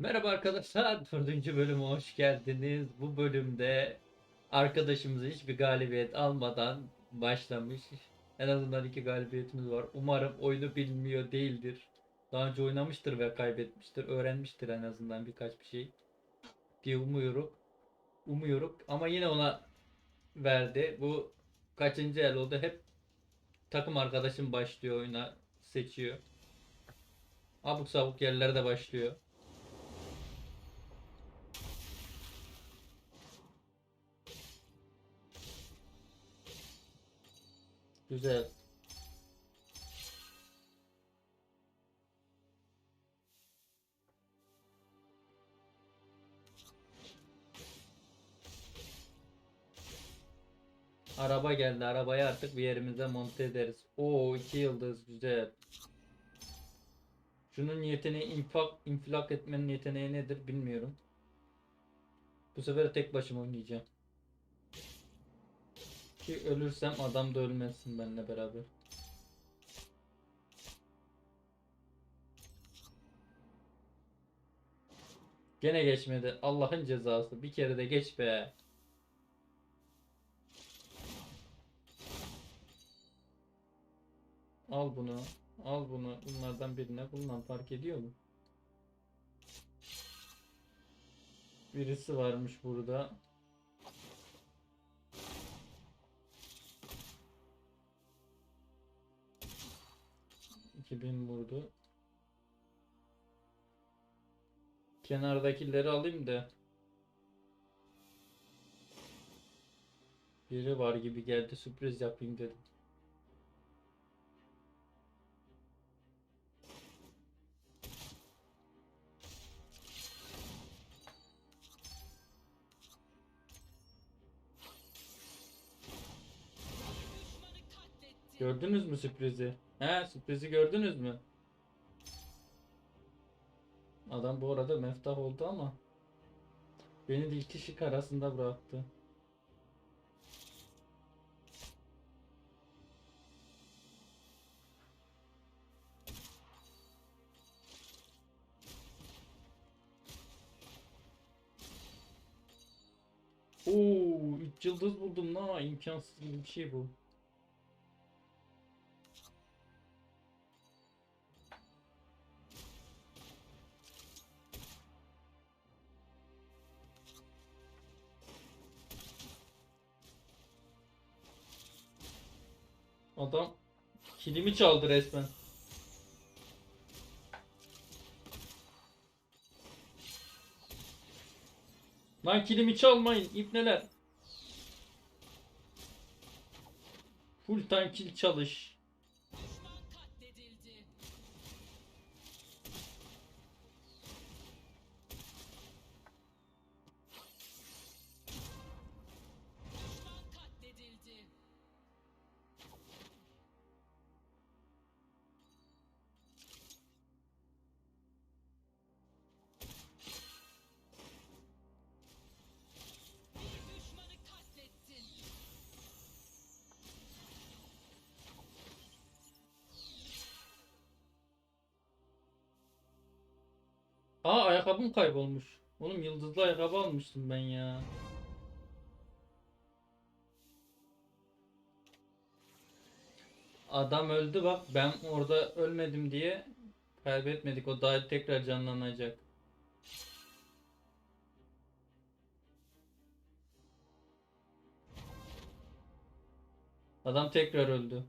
Merhaba arkadaşlar, dördüncü bölüme hoş geldiniz. Bu bölümde arkadaşımız hiçbir galibiyet almadan başlamış. En azından iki galibiyetimiz var. Umarım oyunu bilmiyor değildir. Daha önce oynamıştır ve kaybetmiştir. Öğrenmiştir en azından birkaç bir şey. Diye umuyorum. Umuyorum. Ama yine ona verdi. Bu kaçıncı el oldu? Hep takım arkadaşım başlıyor oyuna seçiyor. Abuk sabuk yerlerde başlıyor. Güzel. Araba geldi. Arabayı artık bir yerimize monte ederiz. Oo iki yıldız güzel. Şunun yeteneği infak, infilak etmenin yeteneği nedir bilmiyorum. Bu sefer tek başıma oynayacağım. Ki ölürsem adam da ölmezsin benimle beraber. Gene geçmedi. Allah'ın cezası. Bir kere de geç be. Al bunu. Al bunu. Bunlardan birine. Bundan fark ediyor mu? Birisi varmış burada. 2000 vurdu. Kenardakileri alayım da. Biri var gibi geldi sürpriz yapayım dedim. Gördünüz mü sürprizi? He sürprizi gördünüz mü? Adam bu arada meftah oldu ama beni de iki şık arasında bıraktı. Oo, 3 yıldız buldum la imkansız bir şey bu. Adam kilimi çaldı resmen. Lan kilimi çalmayın ipneler. Full time kill çalış. Aa ayakkabım kaybolmuş. Oğlum yıldızlı ayakkabı almıştım ben ya. Adam öldü bak ben orada ölmedim diye kaybetmedik o daha tekrar canlanacak. Adam tekrar öldü.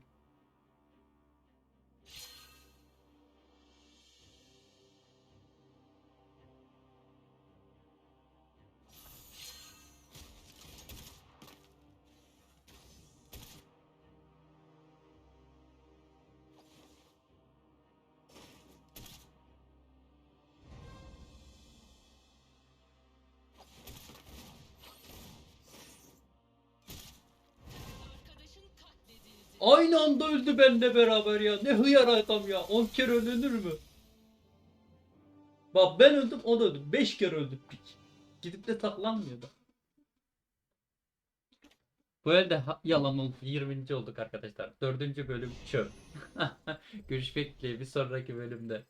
Aynı anda öldü benimle beraber ya. Ne hıyar adam ya. 10 kere ölünür mü? Bak ben öldüm o da öldü. 5 kere öldü pik. Gidip de taklanmıyor da. Bu elde yalan oldu. 20. olduk arkadaşlar. 4. bölüm çöp. Görüşmek dileğiyle bir sonraki bölümde.